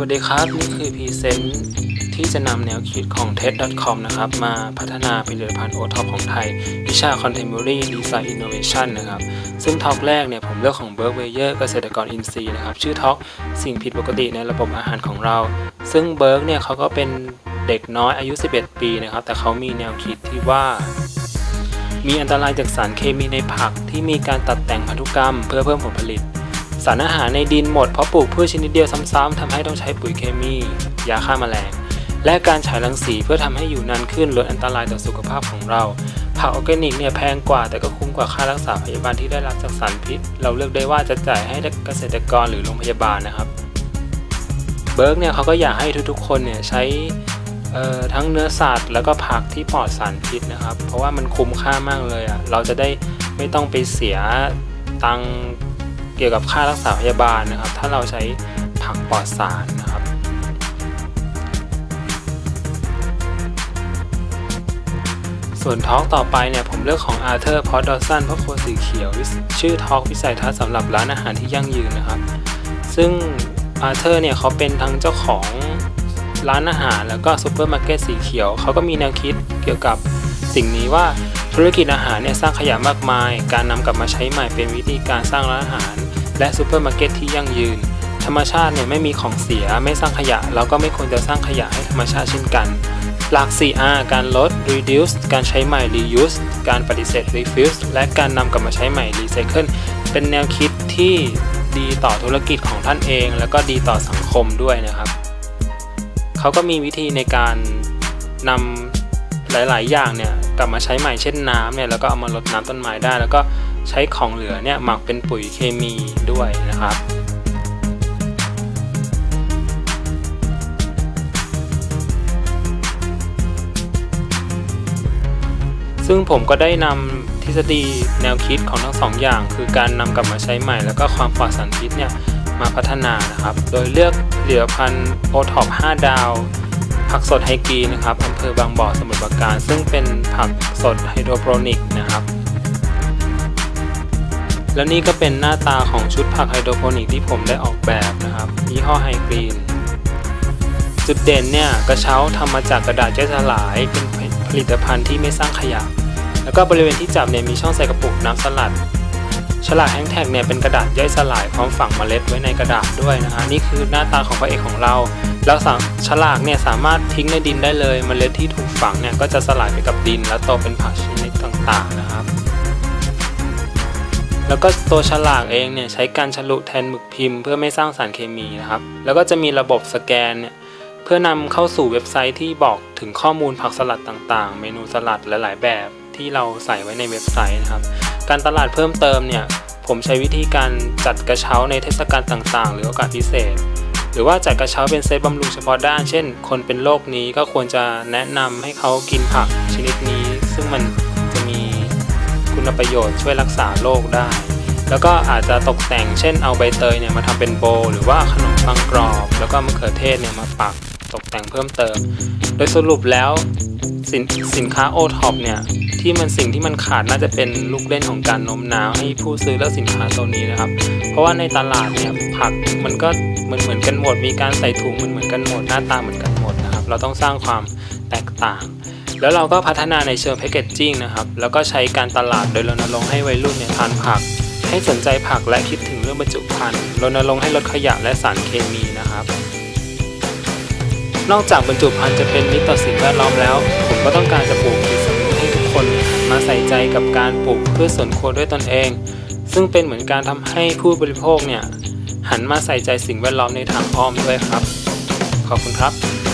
วัสดีครับ นี่คือพรีเซนต์ที่จะนำแนวคิดของ TED.com นะครับ มาพัฒนาผลิตภัณฑ์โอท็อปของไทย วิชา Contemporary Design Innovation นะครับ ซึ่งท็อกแรกเนี่ยผมเลือกของเบิร์กเวเยอร์เกษตรกรอินทรีย์นะครับ ชื่อท็อกสิ่งผิดปกติในระบบอาหารของเรา ซึ่งเบิร์กเนี่ยเขาก็เป็นเด็กน้อยอายุ 11 ปีนะครับ แต่เขามีแนวคิดที่ว่ามีอันตรายจากสารเคมีในผักที่มีการตัดแต่งพันธุกรรม เพื่อเพิ่มผลผลิต สารอาหารในดินหมดเพราะปลูกพืชชนิดเดียวซ้ำๆทำให้ต้องใช้ปุ๋ยเคมี ยาฆ่าแมลง และการฉายรังสีเพื่อทำให้อยู่นานขึ้นลดอันตรายต่อสุขภาพของเรา ผักออร์แกนิกเนี่ยแพงกว่าแต่ก็คุ้มกว่าค่ารักษาพยาบาลที่ได้รับจากสารพิษ เราเลือกได้ว่าจะจ่ายให้เกษตรกรหรือโรงพยาบาลนะครับ เบิร์กเนี่ยเขาก็อยากให้ทุกๆ คนเนี่ยใช้ทั้งเนื้อสัตว์แล้วก็ผักที่ปลอดสารพิษนะครับ เพราะว่ามันคุ้มค่ามากเลยอะ่ะเราจะได้ไม่ต้องไปเสียตัง เกี่ยวกับค่ารักษาพยาบาลนะครับ ถ้าเราใช้ผักปลอดสารนะครับ ส่วนทอกต่อไปเนี่ยผมเลือกของอาร์เธอร์พอดดอสันเพราะโคสีเขียว ชื่อทอกวิสัยทัศน์สำหรับร้านอาหารที่ยั่งยืนนะครับ ซึ่งอาร์เธอร์เนี่ยเขาเป็นทั้งเจ้าของร้านอาหารแล้วก็ซูเปอร์มาร์เก็ตสีเขียว เขาก็มีแนวคิดเกี่ยวกับสิ่งนี้ว่าธุรกิจอาหารเนี่ยสร้างขยะมากมาย การนำกลับมาใช้ใหม่เป็นวิธีการสร้างร้านอาหาร และซูเปอร์มาร์เก็ตที่ยั่งยืน ธรรมชาติเนี่ยไม่มีของเสียไม่สร้างขยะเราก็ไม่ควรจะสร้างขยะให้ธรรมชาติเช่นกัน หลัก 4R การลด reduce การใช้ใหม่ reuse การปฏิเสธ refuse และการนำกลับมาใช้ใหม่ recycle เป็นแนวคิดที่ดีต่อธุรกิจของท่านเอง แล้วก็ดีต่อสังคมด้วยนะครับ เขาก็มีวิธีในการนำหลาย ๆ อย่างเนี่ยกลับมาใช้ใหม่เช่นน้ำเนี่ยแล้วก็เอามาลดน้ำต้นไม้ได้แล้วก็ ใช้ของเหลือเนี่ยหมักเป็นปุ๋ยเคมีด้วยนะครับซึ่งผมก็ได้นำทฤษฎีแนวคิดของทั้งสองอย่าง คือการนำกลับมาใช้ใหม่ แล้วก็ความปลอดสารพิษเนี่ยมาพัฒนานะครับ โดยเลือกเหลือพันโอท็อป5ดาว ผักสดไฮกีนะครับอำเภอบางบ่อสมุทรปราการ ซึ่งเป็นผักสดไฮโดรโปรนิกนะครับ แล้วนี่ก็เป็นหน้าตาของชุดผักไฮโดรโปนิกที่ผมได้ออกแบบนะครับยี่ห้อไฮกรีนจุดเด่นเนี่ยกระเช้าทำมาจากกระดาษย่อยสลายเป็นผลิตภัณฑ์ที่ไม่สร้างขยะ แล้วก็บริเวณที่จับเนี่ยมีช่องใส่กระปุกน้ำสลัด ฉลากแฮงแท็กเนี่ยเป็นกระดาษย่อยสลายพร้อมฝังเมล็ดไว้ในกระดาษด้วยนะฮะนี่คือหน้าตาของพระเอกของเรา แล้วฉลากเนี่ยสามารถทิ้งในดินได้เลย เมล็ดที่ถูกฝังเนี่ยก็จะสลายไปกับดิน แล้วโตเป็นผักชนิดต่างๆนะครับ แล้วก็ตัวฉลากเองเนี่ยใช้การฉลุแทนหมึกพิมพ์เพื่อไม่สร้างสารเคมีนะครับ แล้วก็จะมีระบบสแกนเนี่ยเพื่อนำเข้าสู่เว็บไซต์ที่บอกถึงข้อมูลผักสลัดต่างๆ เมนูสลัดหลายๆ แบบที่เราใส่ไว้ในเว็บไซต์นะครับ การตลาดเพิ่มเติมเนี่ยผมใช้วิธีการจัดกระเช้าในเทศกาลต่างๆ หรือโอกาสพิเศษ หรือว่าจัดกระเช้าเป็นเซตบำรุงเฉพาะด้าน เช่น คนเป็นโรคนี้ก็ควรจะแนะนำให้เขากินผักชนิดนี้ ซึ่งมัน คุณประโยชน์ช่วยรักษาโรคได้ แล้วก็อาจจะตกแต่งเช่นเอาใบเตยเนี่ยมาทำเป็นโบ หรือว่าขนมปังกรอบ แล้วก็มะเขือเทศเนี่ยมาปักตกแต่งเพิ่มเติม โดยสรุปแล้วสินสินค้าโอท็อปเนี่ยที่มันสิ่งที่มันขาดน่าจะเป็นลูกเล่นของการโน้มน้าวให้ผู้ซื้อเลือกสินค้าตัวนี้นะครับ เพราะว่าในตลาดเนี่ยผักมันก็เหมือนเหมือนกันหมด มีการใส่ถุงมันเหมือนกันหมดหน้าตาเหมือนกันหมดนะครับ เราต้องสร้างความแตกต่าง แล้วเราก็พัฒนาในเชิงแพคเกจจิ้งนะครับ แล้วก็ใช้การตลาดโดยรณรงค์ให้วัยรุ่นเนี่ยทานผัก ให้สนใจผักและคิดถึงเรื่องบรรจุภัณฑ์รณรงค์ให้ลดขยะและสารเคมีนะครับ นอกจากบรรจุภัณฑ์จะเป็นมิตรต่อสิ่งแวดล้อมแล้ว ผมก็ต้องการจะปลูกจิตสำนึกให้ทุกคนมาใส่ใจกับการปลูกพืชสวนครัวด้วยตนเอง ซึ่งเป็นเหมือนการทำให้ผู้บริโภคเนี่ยหันมาใส่ใจสิ่งแวดล้อมในทางอ้อมด้วยครับ ขอบคุณครับ